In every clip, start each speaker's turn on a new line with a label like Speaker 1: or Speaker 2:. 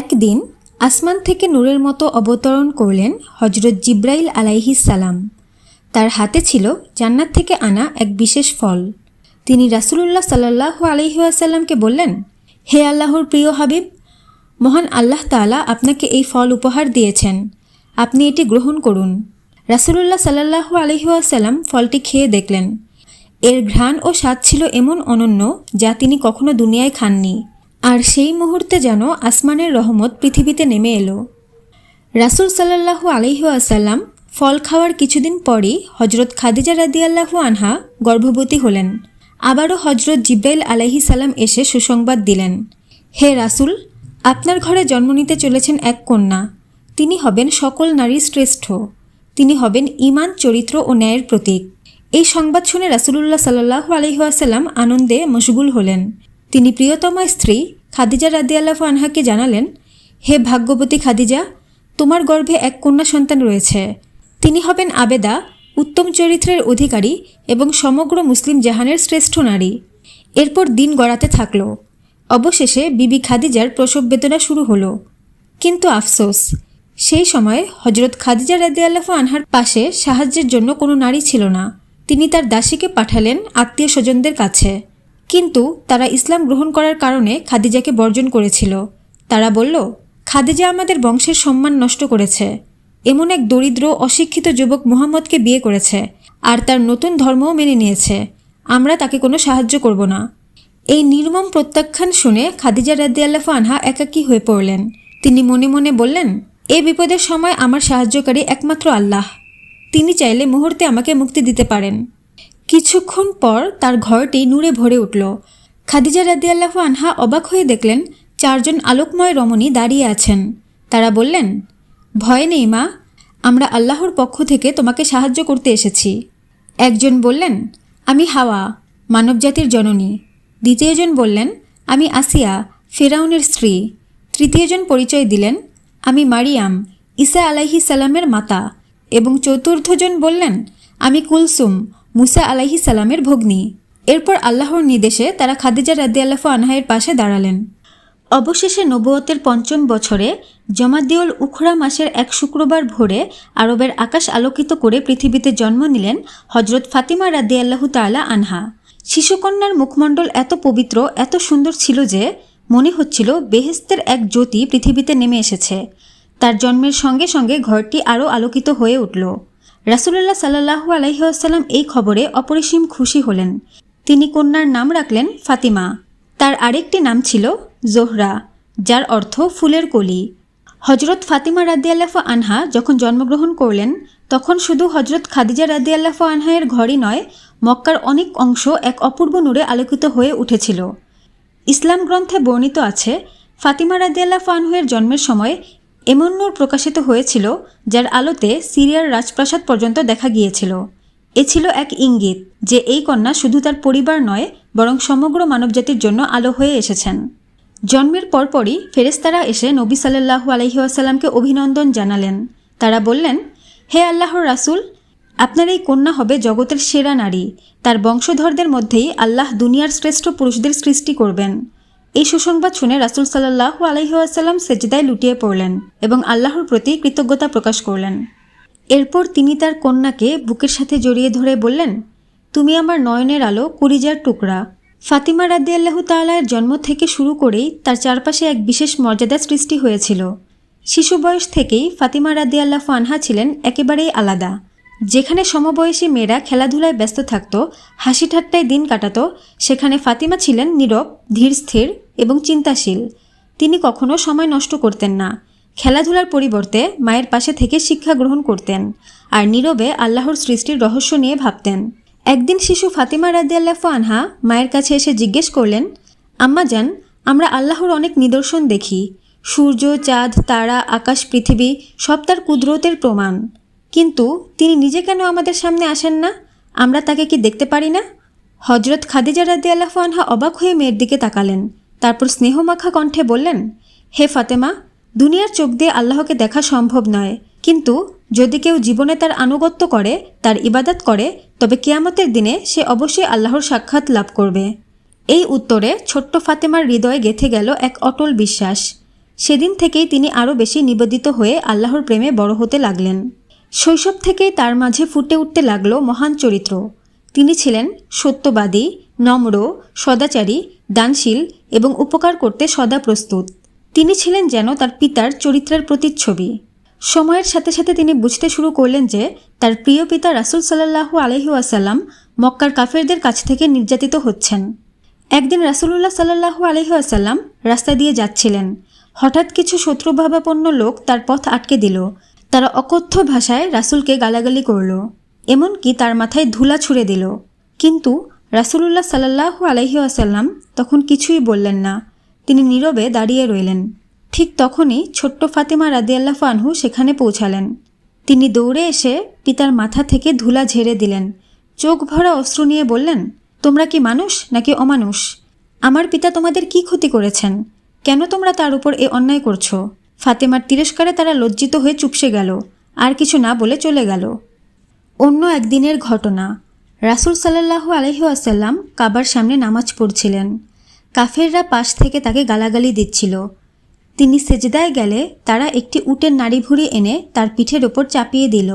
Speaker 1: একদিন আসমান থেকে নূরের মতো অবতরণ করলেন হজরত জিব্রাইল আলাইহিস সালাম। তার হাতে ছিল জান্নাত থেকে আনা এক বিশেষ ফল। তিনি রাসূলুল্লাহ সাল্লাহ আলহিহাসাল্লামকে বললেন, হে আল্লাহর প্রিয় হাবিব, মহান আল্লাহ তাআলা আপনাকে এই ফল উপহার দিয়েছেন। আপনি এটি গ্রহণ করুন। রাসূলুল্লাহ সাল্লাহ আলহিহাসাল্লাম ফলটি খেয়ে দেখলেন। এর ঘ্রাণ ও স্বাদ ছিল এমন অনন্য যা তিনি কখনো দুনিয়ায় খাননি। আর সেই মুহূর্তে যেন আসমানের রহমত পৃথিবীতে নেমে এলো। রাসুল সাল্লাহু আলহিহাসাল্লাম ফল খাওয়ার কিছুদিন পরই হজরত খাদিজা রাদিয়াল্লাহু আনহা গর্ভবতী হলেন। আবারও হজরত জিব্রাইল আলাহি সাল্লাম এসে সুসংবাদ দিলেন, হে রাসুল, আপনার ঘরে জন্ম নিতে চলেছেন এক কন্যা। তিনি হবেন সকল নারীর শ্রেষ্ঠ। তিনি হবেন ইমান চরিত্র ও ন্যায়ের প্রতীক। এই সংবাদ শুনে রাসুলুল্লাহ সাল্লাহ আলহিহাসাল্লাম আনন্দে মশগুল হলেন। তিনি প্রিয়তমা স্ত্রী খাদিজা রাদিয়াল্লাহ আনহাকে জানালেন, হে ভাগ্যবতী খাদিজা, তোমার গর্ভে এক কন্যা সন্তান রয়েছে। তিনি হবেন আবেদা, উত্তম চরিত্রের অধিকারী এবং সমগ্র মুসলিম জাহানের শ্রেষ্ঠ নারী। এরপর দিন গড়াতে থাকল। অবশেষে বিবি খাদিজার প্রসব বেদনা শুরু হলো। কিন্তু আফসোস, সেই সময় হজরত খাদিজা রাদিয়াল্লাহ আনহার পাশে সাহায্যের জন্য কোনো নারী ছিল না। তিনি তার দাসীকে পাঠালেন আত্মীয় স্বজনদের কাছে। কিন্তু তারা ইসলাম গ্রহণ করার কারণে খাদিজাকে বর্জন করেছিল। তারা বলল, খাদিজা আমাদের বংশের সম্মান নষ্ট করেছে। এমন এক দরিদ্র, অশিক্ষিত যুবক মোহাম্মদকে বিয়ে করেছে আর তার নতুন ধর্মও মেনে নিয়েছে। আমরা তাকে কোনো সাহায্য করব না। এই নির্মম প্রত্যাখ্যান শুনে খাদিজা রাদিয়াল্লাহ আনহা একাকী হয়ে পড়লেন। তিনি মনে মনে বললেন, এ বিপদের সময় আমার সাহায্যকারী একমাত্র আল্লাহ। তিনি চাইলে মুহূর্তে আমাকে মুক্তি দিতে পারেন। কিছুক্ষণ পর তার ঘরটি নূরে ভরে উঠল। খাদিজা রাদিয়াল্লাহু আনহা অবাক হয়ে দেখলেন, চারজন আলোকময় রমণী দাঁড়িয়ে আছেন। তারা বললেন, ভয় নেই মা, আমরা আল্লাহর পক্ষ থেকে তোমাকে সাহায্য করতে এসেছি। একজন বললেন, আমি হাওয়া, মানবজাতির জননী। দ্বিতীয়জন বললেন, আমি আসিয়া, ফেরাউনের স্ত্রী। তৃতীয়জন পরিচয় দিলেন, আমি মারিয়াম, ঈসা আলাইহি সালামের মাতা। এবং চতুর্থজন বললেন, আমি কুলসুম মুসা আলাইহি সালামের ভগ্নী। এরপর আল্লাহর নির্দেশে তারা খাদিজা রাদিয়াল্লাহু আনহায়ের পাশে দাঁড়ালেন। অবশেষে নবুয়তের পঞ্চম বছরে জমাদিউল উখরা মাসের এক শুক্রবার ভোরে আরবের আকাশ আলোকিত করে পৃথিবীতে জন্ম নিলেন হজরত ফাতিমা রাদিয়াল্লাহু তাআলা আনহা। শিশুকন্যার মুখমণ্ডল এত পবিত্র, এত সুন্দর ছিল যে মনে হচ্ছিল বেহেস্তের এক জ্যোতি পৃথিবীতে নেমে এসেছে। তার জন্মের সঙ্গে সঙ্গে ঘরটি আরও আলোকিত হয়ে উঠল। রাসুলুল্লাহ সাল্লাহু আলহিহাসাল্লাম এই খবরে অপরিসীম খুশি হলেন। তিনি কন্যার নাম রাখলেন ফাতিমা। তার আরেকটি নাম ছিল জোহরা, যার অর্থ ফুলের কলি। হজরত ফাতিমা রাদিয়াল্লাফ আনহা যখন জন্মগ্রহণ করলেন, তখন শুধু হজরত খাদিজা রাদিয়াল্লাফ আনহায়ের ঘরই নয়, মক্কার অনেক অংশ এক অপূর্ব নূরে আলোকিত হয়ে উঠেছিল। ইসলাম গ্রন্থে বর্ণিত আছে, ফাতিমা রাদিয়াল্লাহ আনহুয়ের জন্মের সময় এমন নূর প্রকাশিত হয়েছিল, যার আলোতে সিরিয়ার রাজপ্রাসাদ পর্যন্ত দেখা গিয়েছিল। এ ছিল এক ইঙ্গিত যে এই কন্যা শুধু তার পরিবার নয়, বরং সমগ্র মানবজাতির জন্য আলো হয়ে এসেছেন। জন্মের পরপরই ফেরেস্তারা এসে নবী সাল্লাহু আলহিহাসাল্লামকে অভিনন্দন জানালেন। তারা বললেন, হে আল্লাহর রাসুল, আপনার এই কন্যা হবে জগতের সেরা নারী। তার বংশধরদের মধ্যেই আল্লাহ দুনিয়ার শ্রেষ্ঠ পুরুষদের সৃষ্টি করবেন। এই সুসংবাদ শুনে রাসুল সাল্লাহ আলহিহাসাল্লাম সেজদায় লুটিয়ে পড়লেন এবং আল্লাহর প্রতি কৃতজ্ঞতা প্রকাশ করলেন। এরপর তিনি তার কন্যাকে বুকের সাথে জড়িয়ে ধরে বললেন, তুমি আমার নয়নের আলো কুড়িজার টুকরা। ফাতিমা রাদ্দি আল্লাহ তালার জন্ম থেকে শুরু করেই তার চারপাশে এক বিশেষ মর্যাদা সৃষ্টি হয়েছিল। শিশু বয়স থেকেই ফাতিমা রাদ্দি আল্লাহ আনহা ছিলেন একেবারেই আলাদা। যেখানে সমবয়সী মেয়েরা খেলাধুলায় ব্যস্ত থাকত হাসি ঠাট্টায় দিন কাটাত, সেখানে ফাতিমা ছিলেন নীরব, ধীর স্থির এবং চিন্তাশীল। তিনি কখনো সময় নষ্ট করতেন না। খেলাধুলার পরিবর্তে মায়ের পাশে থেকে শিক্ষা গ্রহণ করতেন আর নীরবে আল্লাহর সৃষ্টির রহস্য নিয়ে ভাবতেন। একদিন শিশু ফাতিমা রাদিয়াল্লাহ আনহা মায়ের কাছে এসে জিজ্ঞেস করলেন, আম্মা যান আমরা আল্লাহর অনেক নিদর্শন দেখি। সূর্য, চাঁদ, তারা, আকাশ, পৃথিবী, সব তার কুদরতের প্রমাণ। কিন্তু তিনি নিজে কেন আমাদের সামনে আসেন না? আমরা তাকে কি দেখতে পারি না? হজরত খাদিজা রাদি আল্লাহ আনহা অবাক হয়ে মেয়ের দিকে তাকালেন। তারপর স্নেহমাখা কণ্ঠে বললেন, হে ফাতেমা, দুনিয়ার চোখ দিয়ে আল্লাহকে দেখা সম্ভব নয়। কিন্তু যদি কেউ জীবনে তার আনুগত্য করে, তার ইবাদত করে, তবে কেয়ামতের দিনে সে অবশ্যই আল্লাহর সাক্ষাৎ লাভ করবে। এই উত্তরে ছোট্ট ফাতেমার হৃদয়ে গেথে গেল এক অটল বিশ্বাস। সেদিন থেকেই তিনি আরও বেশি নিবেদিত হয়ে আল্লাহর প্রেমে বড় হতে লাগলেন। শৈশব থেকেই তার মাঝে ফুটে উঠতে লাগল মহান চরিত্র। তিনি ছিলেন সত্যবাদী, নম্র, সদাচারী, দানশীল এবং উপকার করতে সদা প্রস্তুত। তিনি ছিলেন যেন তার পিতার চরিত্রের প্রতিচ্ছবি। সময়ের সাথে সাথে তিনি বুঝতে শুরু করলেন যে, তার প্রিয় পিতা রাসুল সাল্লাহু আলহি আসাল্লাম মক্কার কাফেরদের কাছ থেকে নির্যাতিত হচ্ছেন। একদিন রাসুলুল্লাহ সাল্লাহু আলহি আসাল্লাম রাস্তা দিয়ে যাচ্ছিলেন। হঠাৎ কিছু শত্রুভাবাপন্ন লোক তার পথ আটকে দিল। তারা অকথ্য ভাষায় রাসুলকে গালাগালি করল। এমনকি তার মাথায় ধুলা ছুঁড়ে দিল। কিন্তু রাসুলুল্লাহ সাল্লাহু আলহি আসাল্লাম তখন কিছুই বললেন না। তিনি নীরবে দাঁড়িয়ে রইলেন। ঠিক তখনই ছোট্ট ফাতেমা রাদিয়াল্লাহ আনহু সেখানে পৌঁছালেন। তিনি দৌড়ে এসে পিতার মাথা থেকে ধুলা ঝেড়ে দিলেন। চোখ ভরা অস্ত্র নিয়ে বললেন, তোমরা কি মানুষ নাকি অমানুষ? আমার পিতা তোমাদের কি ক্ষতি করেছেন? কেন তোমরা তার উপর এ অন্যায় করছ? ফাতেমার তিরস্কারে তারা লজ্জিত হয়ে চুপসে গেল, আর কিছু না বলে চলে গেল। অন্য একদিনের ঘটনা। রাসুল সাল্লাহু আলহি আসাল্লাম কাবার সামনে নামাজ পড়ছিলেন। কাফেররা পাশ থেকে তাকে গালাগালি দিচ্ছিল। তিনি সেজদায় গেলে তারা একটি উটের নাড়িভুড়ি এনে তার পিঠের ওপর চাপিয়ে দিল।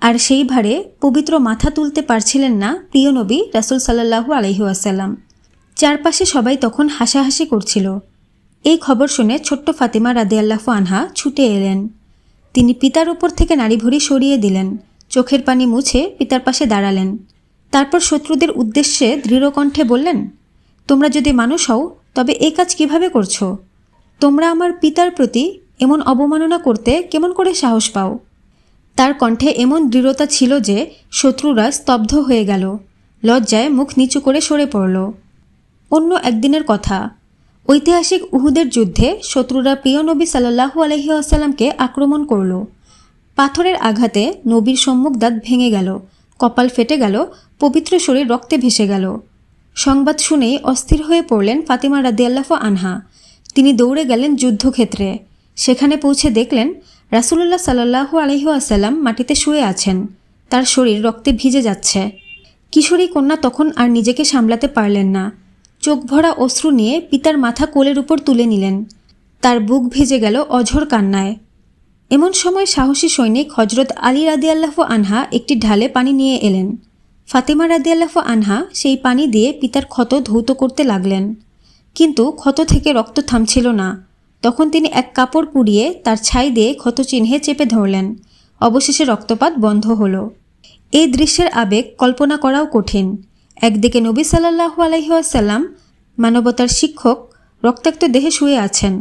Speaker 1: আর সেই ভারে পবিত্র মাথা তুলতে পারছিলেন না প্রিয় নবী রাসুল সাল্লাহু আলহিউসাল্লাম চারপাশে সবাই তখন হাসাহাসি করছিল। এই খবর শুনে ছোট্ট ফাতিমা রাদিয়াল্লাহু আনহা ছুটে এলেন। তিনি পিতার ওপর থেকে নাড়িভুড়ি সরিয়ে দিলেন। চোখের পানি মুছে পিতার পাশে দাঁড়ালেন। তারপর শত্রুদের উদ্দেশ্যে দৃঢ়কণ্ঠে বললেন, তোমরা যদি মানুষ হও, তবে এ কাজ কীভাবে করছ? তোমরা আমার পিতার প্রতি এমন অবমাননা করতে কেমন করে সাহস পাও? তার কণ্ঠে এমন দৃঢ়তা ছিল যে শত্রুরা স্তব্ধ হয়ে গেল, লজ্জায় মুখ নিচু করে সরে পড়ল। অন্য একদিনের কথা, ঐতিহাসিক উহুদের যুদ্ধে শত্রুরা প্রিয় নবী সাল্লাহু আলহি আসাল্লামকে আক্রমণ করল। পাথরের আঘাতে নবীর সম্মুখ দাঁত ভেঙে গেল, কপাল ফেটে গেল পবিত্র শরীর রক্তে ভেসে গেল। সংবাদ শুনেই অস্থির হয়ে পড়লেন ফাতিমা রাদিয়াল্লাহ আনহা। তিনি দৌড়ে গেলেন যুদ্ধক্ষেত্রে। সেখানে পৌঁছে দেখলেন রাসুলুল্লাহ সাল্লাহু আলহি আসাল্লাম মাটিতে শুয়ে আছেন। তার শরীর রক্তে ভিজে যাচ্ছে। কিশোরী কন্যা তখন আর নিজেকে সামলাতে পারলেন না। চোখ ভরা অশ্রু নিয়ে পিতার মাথা কোলের উপর তুলে নিলেন। তার বুক ভিজে গেল অঝোর কান্নায়। এমন সময় সাহসী সৈনিক হজরত আলী রাদিয়াল্লাহ আনহা একটি ঢালে পানি নিয়ে এলেন। ফাতেমা রাদিয়াল্লাহ আনহা সেই পানি দিয়ে পিতার ক্ষত ধৌত করতে লাগলেন। কিন্তু ক্ষত থেকে রক্ত থামছিল না। তখন তিনি এক কাপড় পুড়িয়ে তার ছাই দিয়ে ক্ষত চিহ্নে চেপে ধরলেন। অবশেষে রক্তপাত বন্ধ হলো। এই দৃশ্যের আবেগ কল্পনা করাও কঠিন। একদিকে নবী সাল্লাহু আলহিহাসাল্লাম মানবতার শিক্ষক, রক্তাক্ত দেহে শুয়ে আছেন,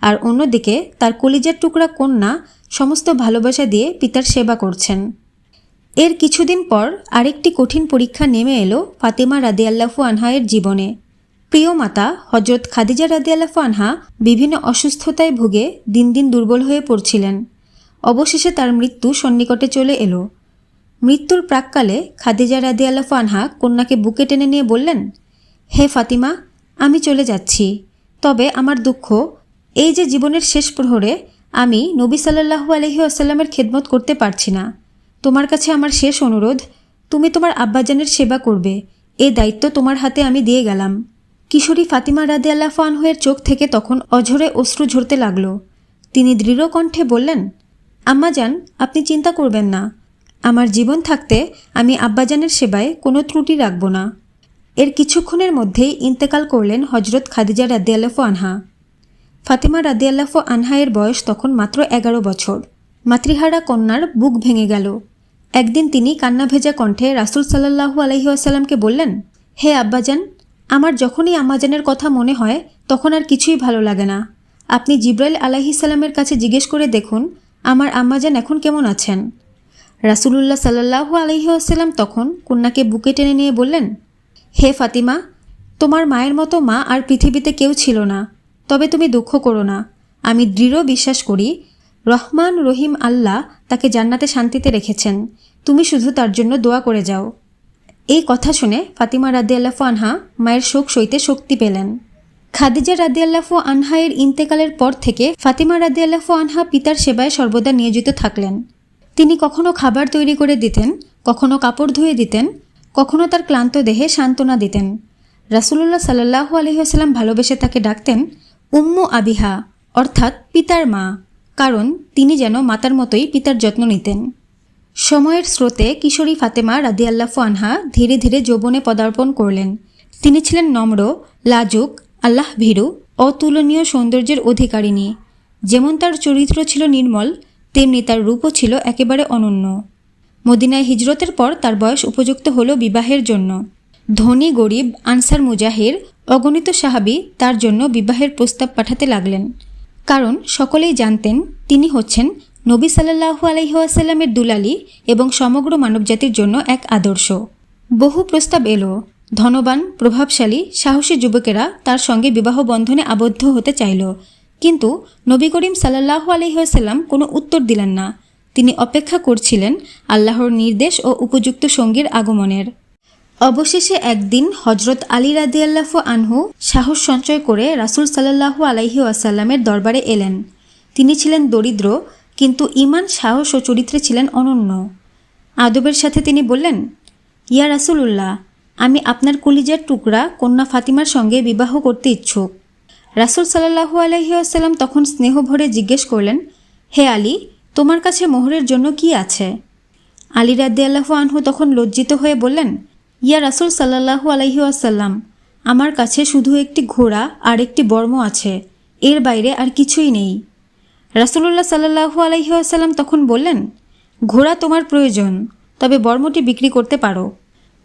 Speaker 1: আর অন্যদিকে তার কলিজার টুকরা কন্যা সমস্ত ভালোবাসা দিয়ে পিতার সেবা করছেন। এর কিছুদিন পর আরেকটি কঠিন পরীক্ষা নেমে এলো ফাতেমা রাদিয়াল্লাহু আনহায়ের জীবনে। প্রিয় মাতা হজরত খাদিজা রাদিয়াল্লাহু আনহা বিভিন্ন অসুস্থতায় ভুগে দিন দিন দুর্বল হয়ে পড়ছিলেন। অবশেষে তার মৃত্যু সন্নিকটে চলে এলো। মৃত্যুর প্রাককালে খাদিজা রাদিয়াল্লাহু আনহা কন্যাকে বুকে টেনে নিয়ে বললেন, হে ফাতিমা, আমি চলে যাচ্ছি। তবে আমার দুঃখ, এই যে জীবনের শেষ প্রহরে আমি নবী সাল্লাহু আলহি আসাল্লামের খেদমত করতে পারছি না। তোমার কাছে আমার শেষ অনুরোধ, তুমি তোমার আব্বাজানের সেবা করবে। এ দায়িত্ব তোমার হাতে আমি দিয়ে গেলাম। কিশোরী ফাতিমা রাদে আল্লাহ ফানহের চোখ থেকে তখন অঝরে অশ্রু ঝরতে লাগল। তিনি দৃঢ় কণ্ঠে বললেন আম্মাজান আপনি চিন্তা করবেন না। আমার জীবন থাকতে আমি আব্বাজানের সেবায় কোনো ত্রুটি রাখব না। এর কিছুক্ষণের মধ্যেই ইন্তেকাল করলেন হজরত খাদিজা রাদিয়াল্লাফ আনহা। ফাতিমা রাদিয়াল্লাফ আনহায়ের বয়স তখন মাত্র এগারো বছর। মাতৃহারা কন্যার বুক ভেঙে গেল। একদিন তিনি কান্না ভেজা কণ্ঠে রাসুল সাল্লাহু আলহিহাসাল্লামকে বললেন, হে আব্বাজান, আমার যখনই আম্মাজানের কথা মনে হয়, তখন আর কিছুই ভালো লাগে না। আপনি জিব্রাইল আলাহিসাল্লামের কাছে জিজ্ঞেস করে দেখুন, আমার আম্মাজান এখন কেমন আছেন? রাসুলুল্লাহ সাল্লাহু আলহিহাসাল্লাম তখন কন্যাকে বুকে টেনে নিয়ে বললেন, হে ফাতিমা, তোমার মায়ের মতো মা আর পৃথিবীতে কেউ ছিল না। তবে তুমি দুঃখ করো না। আমি দৃঢ় বিশ্বাস করি রহমান, রহিম আল্লাহ তাকে জান্নাতে শান্তিতে রেখেছেন। তুমি শুধু তার জন্য দোয়া করে যাও। এই কথা শুনে ফাতিমা রাদিয়াল্লাফু আনহা মায়ের শোক সইতে শক্তি পেলেন। খাদিজা রাদিয়াল্লাফু আনহা এর ইন্তেকালের পর থেকে ফাতিমা রাদিয়াল্লাফু আনহা পিতার সেবায় সর্বদা নিয়োজিত থাকলেন। তিনি কখনো খাবার তৈরি করে দিতেন, কখনো কাপড় ধুয়ে দিতেন, কখনো তার ক্লান্ত দেহে সান্ত্বনা দিতেন। রাসুলুল্লাহ সাল্লাহু আলহিহাস্লাম ভালোবেসে তাকে ডাকতেন উম্মু আবিহা, অর্থাৎ পিতার মা। কারণ তিনি যেন মাতার মতোই পিতার যত্ন নিতেন। সময়ের স্রোতে কিশোরী ফাতেমা রাদিয়াল্লাফু আনহা ধীরে ধীরে যৌবনে পদার্পণ করলেন। তিনি ছিলেন নম্র, লাজুক, আল্লাহ ভীরু, অতুলনীয় সৌন্দর্যের অধিকারিণী। যেমন তার চরিত্র ছিল নির্মল, তেমনি তার রূপও ছিল একেবারে অনন্য। মদিনায় হিজরতের পর তার বয়স উপযুক্ত হল বিবাহের জন্য। ধনী, গরিব, আনসার মুজাহির, অগণিত সাহাবি তার জন্য বিবাহের প্রস্তাব পাঠাতে লাগলেন। কারণ সকলেই জানতেন তিনি হচ্ছেন নবী সাল্লাহু আলহিহাসাল্লামের দুলালি এবং সমগ্র মানবজাতির জন্য এক আদর্শ। বহু প্রস্তাব এলো, ধনবান, প্রভাবশালী, সাহসী যুবকেরা তার সঙ্গে বিবাহ বন্ধনে আবদ্ধ হতে চাইল। কিন্তু নবী করিম সাল্লাহু আলহিহাসাল্লাম কোনো উত্তর দিলেন না। তিনি অপেক্ষা করছিলেন আল্লাহর নির্দেশ ও উপযুক্ত সঙ্গীর আগমনের। অবশেষে একদিন হজরত আলী রাদি আল্লাহ আনহু সাহস সঞ্চয় করে রাসুল সাল্লাহু আলাইহি আসাল্লামের দরবারে এলেন। তিনি ছিলেন দরিদ্র, কিন্তু ইমান সাহস ও চরিত্রে ছিলেন অনন্য। আদবের সাথে তিনি বললেন, ইয়া রাসুলুল্লাহ, আমি আপনার কলিজার টুকরা কন্যা ফাতিমার সঙ্গে বিবাহ করতে ইচ্ছুক। রাসুল সাল্লাহু আলহি আসাল্লাম তখন স্নেহ ভরে জিজ্ঞেস করলেন, হে আলী, তোমার কাছে মোহরের জন্য কি আছে? আলী রাদ্দি আল্লাহ আনহু তখন লজ্জিত হয়ে বললেন ইয়া রাসুল সাল্লাহু আলহি আসাল্লাম আমার কাছে শুধু একটি ঘোড়া আর একটি বর্ম আছে, এর বাইরে আর কিছুই নেই। রাসুলুল্লাহ সাল্লাহু আলহি আসাল্লাম তখন বললেন, ঘোড়া তোমার প্রয়োজন, তবে বর্মটি বিক্রি করতে পারো।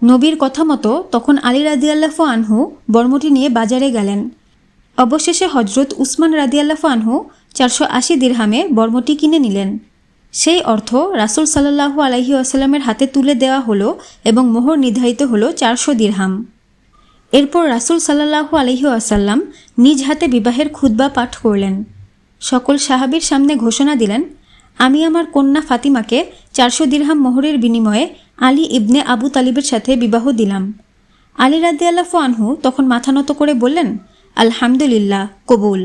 Speaker 1: নবীর কথা মতো তখন আলী রাদিয়াল্লাহ আনহু বর্মটি নিয়ে বাজারে গেলেন। অবশেষে হজরত উসমান রাদিয়াল্লাহ আনহু চারশো আশি দিরহামে বর্মটি কিনে নিলেন। সেই অর্থ রাসুল সাল্লাহু আলহি আসাল্লামের হাতে তুলে দেওয়া হলো এবং মোহর নির্ধারিত হলো চারশো দিরহাম। এরপর রাসুল সাল্লাহু আলহি আসাল্লাম নিজ হাতে বিবাহের খুদ্া পাঠ করলেন। সকল সাহাবির সামনে ঘোষণা দিলেন, আমি আমার কন্যা ফাতিমাকে চারশো দিরহাম মোহরের বিনিময়ে আলী ইবনে আবু তালিবের সাথে বিবাহ দিলাম। আলী রাদ্দি আল্লাহ আনহু তখন মাথা নত করে বললেন, আলহামদুলিল্লাহ, কবুল।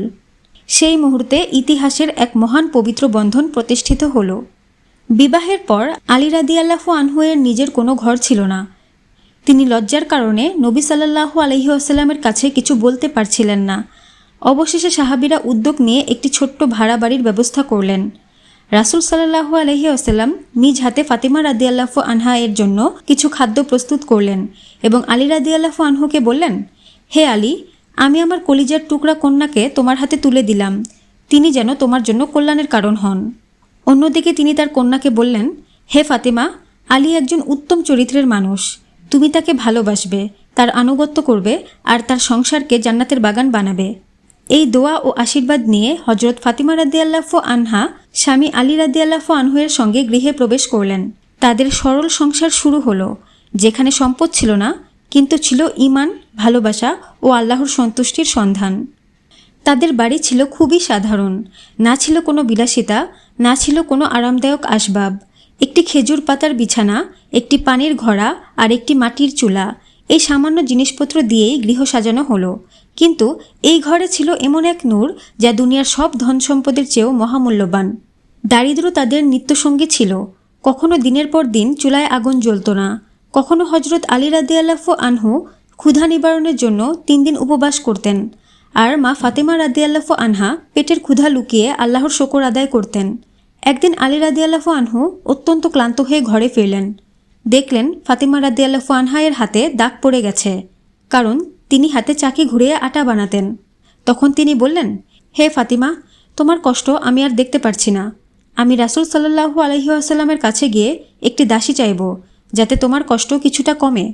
Speaker 1: সেই মুহূর্তে ইতিহাসের এক মহান পবিত্র বন্ধন প্রতিষ্ঠিত হল। বিবাহের পর আলী রাদি আল্লাহু আনহুয়ের নিজের কোনো ঘর ছিল না। তিনি লজ্জার কারণে নবী সাল্লাহু আলহি আসাল্লামের কাছে কিছু বলতে পারছিলেন না। অবশেষে সাহাবিরা উদ্যোগ নিয়ে একটি ছোট্ট ভাড়া বাড়ির ব্যবস্থা করলেন। রাসুল সাল্লাহু আলহি আসাল্লাম নিজ হাতে ফাতিমা রাদি আল্লাহ আনহা এর জন্য কিছু খাদ্য প্রস্তুত করলেন এবং আলী রাদি আল্লাহ আনহুকে বললেন, হে আলী আমি আমার কলিজার টুকরা কন্যাকে তোমার হাতে তুলে দিলাম। তিনি যেন তোমার জন্য কল্যাণের কারণ হন। অন্যদিকে তিনি তার কন্যাকে বললেন, হে ফাতেমা, আলী একজন উত্তম চরিত্রের মানুষ। তুমি তাকে ভালোবাসবে, তার আনুগত্য করবে, আর তার সংসারকে জান্নাতের বাগান বানাবে। এই দোয়া ও আশীর্বাদ নিয়ে হজরত ফাতিমা রাদিয়াল্লাফ আনহা, স্বামী আলী রাদিয়াল্লাফ আনহুয়ের সঙ্গে গৃহে প্রবেশ করলেন। তাদের সরল সংসার শুরু হলো, যেখানে সম্পদ ছিল না কিন্তু ছিল ইমান ভালোবাসা ও আল্লাহর সন্তুষ্টির সন্ধান। তাদের বাড়ি ছিল খুবই সাধারণ। না ছিল কোনো বিলাসিতা, না ছিল কোনো আরামদায়ক আসবাব। একটি খেজুর পাতার বিছানা, একটি পানির ঘড়া আর একটি মাটির চুলা। এই সামান্য জিনিসপত্র দিয়েই গৃহ সাজানো হলো। কিন্তু এই ঘরে ছিল এমন এক নূর যা দুনিয়ার সব ধন সম্পদের চেয়েও মহামূল্যবান। দারিদ্র তাদের নিত্যসঙ্গী ছিল। কখনো দিনের পর দিন চুলায় আগুন জ্বলত না। কখনো হজরত আলী রাদিয়াল্লাফ আনহু ক্ষুধা নিবারণের জন্য তিন দিন উপবাস করতেন আর মা ফাতেমা রাদিয়াল্লাফ আনহা পেটের ক্ষুধা লুকিয়ে আল্লাহর শকর আদায় করতেন। একদিন আলী রাদিয়াল্লাফ আনহু অত্যন্ত ক্লান্ত হয়ে ঘরে ফিরলেন। দেখলেন ফাতেমা রাদিয়াল্লাফ আনহা এর হাতে দাগ পড়ে গেছে, কারণ তিনি হাতে চাকি ঘুরিয়ে আটা বানাতেন। তখন তিনি বললেন, হে ফাতিমা, তোমার কষ্ট আমি আর দেখতে পারছি না। আমি রাসুল সাল্লাহু আলহিহাসাল্লামের কাছে গিয়ে একটি দাসী চাইব। যাতে তোমার কষ্ট কিছুটা কমে।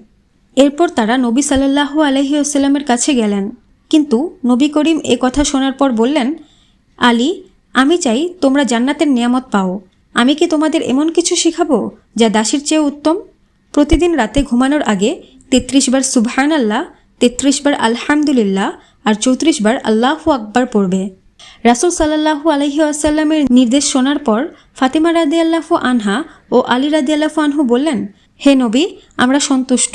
Speaker 1: এরপর তারা নবী সাল্লাহু আলহি আসাল্লামের কাছে গেলেন। কিন্তু নবী করিম এ কথা শোনার পর বললেন, আলী, আমি চাই তোমরা জান্নাতের নিয়ামত পাও। আমি কি তোমাদের এমন কিছু শেখাবো যা দাসীর চেয়ে উত্তম? প্রতিদিন রাতে ঘুমানোর আগে তেত্রিশ বার সুবহান আল্লাহ তেত্রিশ বার আলহামদুলিল্লাহ আর চৌত্রিশ বার আল্লাহু আকবার পড়বে। রাসুল সাল্লাহু আলহি আসাল্লামের নির্দেশ শোনার পর ফাতিমা রাদি আল্লাহু আনহা ও আলী রাদি আল্লাহু আনহু বললেন হে নবী, আমরা সন্তুষ্ট।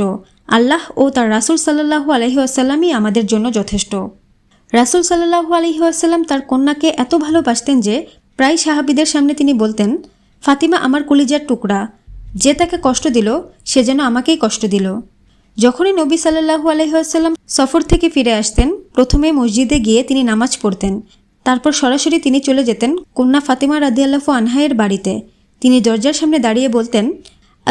Speaker 1: আল্লাহ ও তার রাসুল সাল্লাহু আলহি আসাল্লামই আমাদের জন্য যথেষ্ট। রাসুল সাল্লাহু আলহি আসাল্লাম তার কন্যাকে এত ভালোবাসতেন যে প্রায় সাহাবিদের সামনে তিনি বলতেন, ফাতিমা আমার কলিজার টুকরা। যে তাকে কষ্ট দিল, সে যেন আমাকেই কষ্ট দিল। যখনই নবী সাল্লাহু আলহিহাসাল্লাম সফর থেকে ফিরে আসতেন, প্রথমে মসজিদে গিয়ে তিনি নামাজ পড়তেন। তারপর সরাসরি তিনি চলে যেতেন কন্যা ফাতেমা রাদিয়াল্লাফু আনহায়ের বাড়িতে। তিনি দরজার সামনে দাঁড়িয়ে বলতেন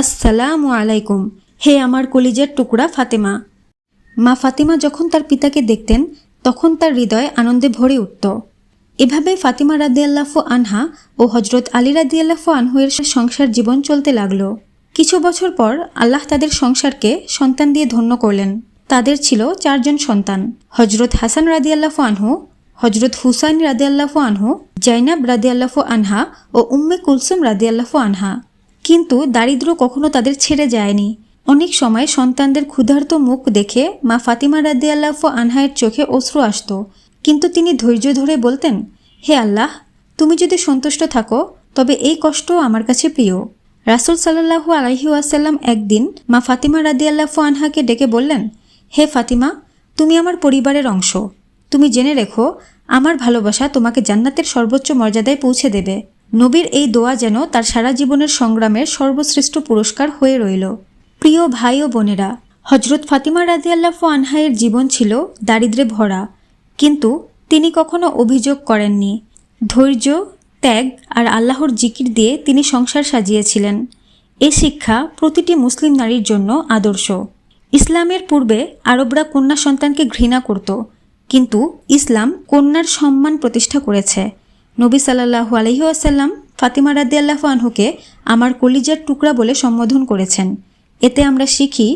Speaker 1: আসসালামু আলাইকুম। হে আমার কলিজের টুকরা ফাতেমা। মা ফাতিমা যখন তার পিতাকে দেখতেন, তখন তার হৃদয় আনন্দে ভরে উঠত। এভাবে ফাতিমা রাদিয়াল্লাফু আনহা ও হজরত আলী রাদিয়াল্লাফু আনহুয়ের সংসার জীবন চলতে লাগল। কিছু বছর পর আল্লাহ তাদের সংসারকে সন্তান দিয়ে ধন্য করলেন। তাদের ছিল চারজন সন্তান হজরত হাসান রাদিয়াল্লাফু আনহু হজরত হুসাইন রাদিয়াল্লাফু আনহু, জাইনাব রাদিয়াল্লাফু আনহা ও উম্মে কুলসুম রাদিয়াল্লাফু আনহা। কিন্তু দারিদ্র্য কখনো তাদের ছেড়ে যায়নি। অনেক সময় সন্তানদের ক্ষুধার্ত মুখ দেখে মা ফাতিমা রাদিয়াল্লাফু আনহায়ের চোখে অশ্রু আসত। কিন্তু তিনি ধৈর্য ধরে বলতেন, হে আল্লাহ, তুমি যদি সন্তুষ্ট থাকো, তবে এই কষ্ট আমার কাছে প্রিয়। রাসুল সাল্লাহু আলহি ওয়াসাল্লাম একদিন মা ফাতিমা রাদিয়াল্লাফু আনহাকে ডেকে বললেন, হে ফাতিমা, তুমি আমার পরিবারের অংশ। তুমি জেনে রেখো, আমার ভালোবাসা তোমাকে জান্নাতের সর্বোচ্চ মর্যাদায় পৌঁছে দেবে। নবীর এই দোয়া যেন তার সারা জীবনের সংগ্রামের সর্বশ্রেষ্ঠ পুরস্কার হয়ে রইল। প্রিয় ভাই ও বোনেরা হজরত ফাতিমা রাজিয়াল্লাফু আনহায়ের জীবন ছিল দারিদ্রে ভরা, কিন্তু তিনি কখনো অভিযোগ করেননি। ধৈর্য, ত্যাগ আর আল্লাহর জিকির দিয়ে তিনি সংসার সাজিয়েছিলেন। এ শিক্ষা প্রতিটি মুসলিম নারীর জন্য আদর্শ। ইসলামের পূর্বে আরবরা কন্যা সন্তানকে ঘৃণা করত, কিন্তু ইসলাম কন্যার সম্মান প্রতিষ্ঠা করেছে। নবী সাল্লাহু আলহি আসাল্লাম ফাতিমা রাদিয়াল্লাহু আনহুকে আমার কলিজার টুকরা বলে সম্বোধন করেছেন। এতে আমরা শিখি,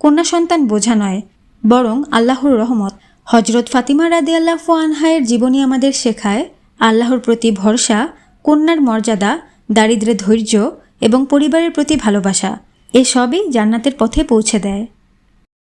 Speaker 1: কন্যা সন্তান বোঝা নয়, বরং আল্লাহর রহমত। হজরত ফাতিমা রাদি আল্লাহ আনহায়ের জীবনী আমাদের শেখায়, আল্লাহর প্রতি ভরসা, কন্যার মর্যাদা দারিদ্রে ধৈর্য এবং পরিবারের প্রতি ভালোবাসা এসবই জান্নাতের পথে পৌঁছে দেয়।